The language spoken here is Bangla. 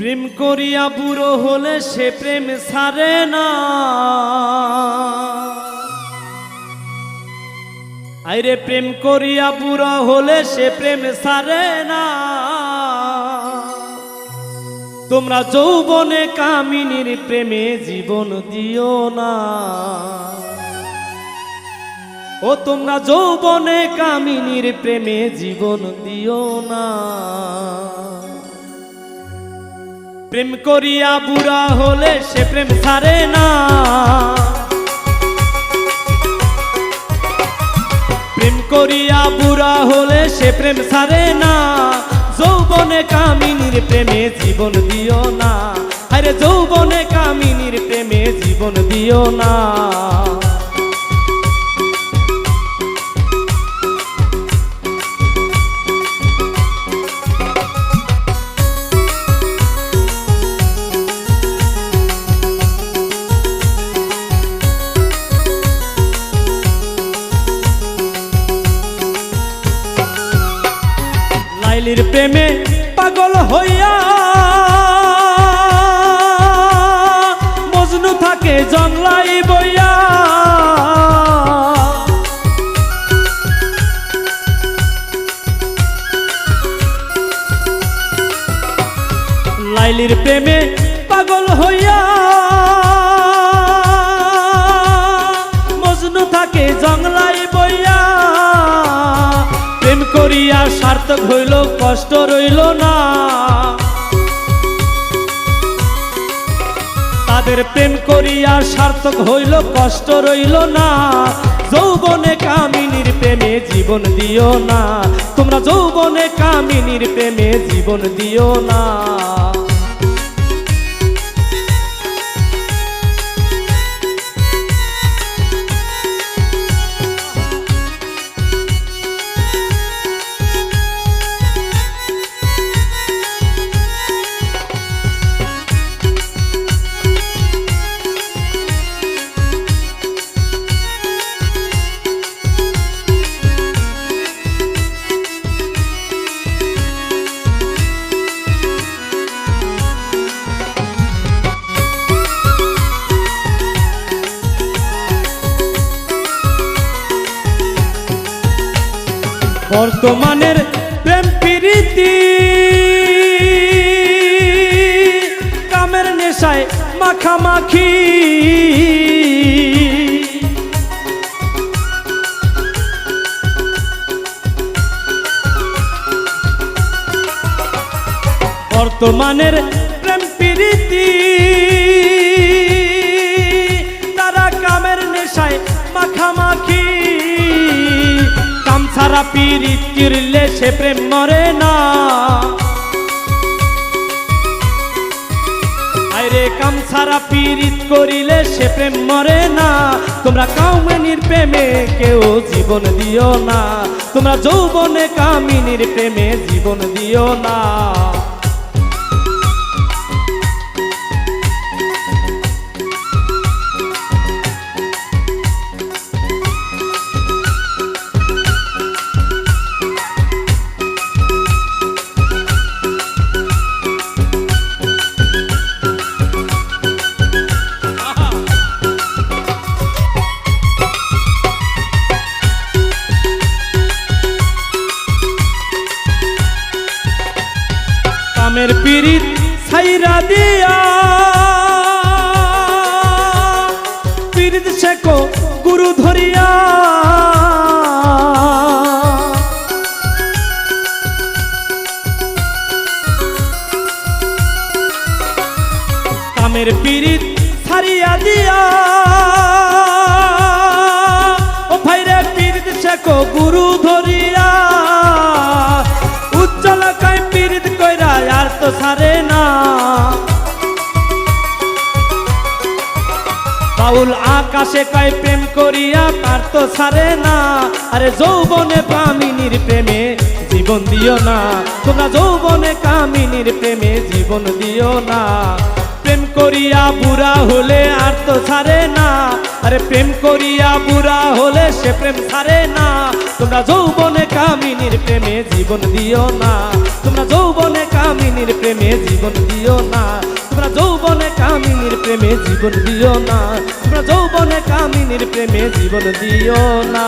প্রেম করিয়া বুড়ো হলে সে প্রেম সারে না। আইরে প্রেম করিয়া বুড়ো হলে সে প্রেম সারে না। তোমরা যৌবনে কামিনীর প্রেমে জীবন দিও না। ও তোমরা যৌবনে কামিনীর প্রেমে জীবন দিও না। প্রেম করিয়া বুড়া হলে সে প্রেম ছাড়ে না। প্রেম করিয়া বুড়া হলে সে প্রেম ছাড়ে না। যৌবনে কামিনীর প্রেমে জীবন দিও না। আরে যৌবনে কামিনীর প্রেমে জীবন দিও না। লাইলির প্রেমে পাগল হইয়া মজনু থাকে জংলাই বইয়া। লাইলির প্রেমে পাগল হইয়া করিয়া সার্থক হইল, কষ্ট রইল না। তাদের প্রেম করিয়া সার্থক হইল, কষ্ট রইল না। যৌবনে কামিনীর প্রেমে জীবন দিও না। তোমরা যৌবনে কামিনীর প্রেমে জীবন দিও না। বর্তমানের প্রেম প্রীতি। কামের নেশায় মাখামাখি। বর্তমানের প্রেম প্রীতি। ছাড়া পিরিত কিরলে সে প্রেম মরে না। আরে কাম ছাড়া পিরিত করিলে সে প্রেম মরে না। তোমরা কামিনীর প্রেমে কেউ জীবন দিও না। তোমরা যৌবনে কামিনীর প্রেমে জীবন দিও না। কামের পিরিত ছাইরা দিয়া। পিরিত শেখো গুরু ধরিয়া। কামের পিরিত ছাড়িয়া দিয়া। ও ভাইরে পিরিত শেখো গুরু ধরিয়া। বাউল আকাশে কয় প্রেম করিয়া তার তো সারে না। আরে যৌবনে কামিনীর প্রেমে জীবন দিও না। তোমরা যৌবনে কামিনীর প্রেমে জীবন দিও না। প্রেম করিয়া বুড়া হলে আর তো ছাড়ে না। আরে প্রেম করিয়া বুড়া হলে সে প্রেম ছাড়ে না। তোমরা যৌবনে কামিনীর প্রেমে জীবন দিও না। তোমরা যৌবনে কামিনীর প্রেমে জীবন দিও না। তোমরা যৌবনে প্রেমে জীবন দিও না। তোমরা যৌবনে কামিনীর প্রেমে জীবন দিও না।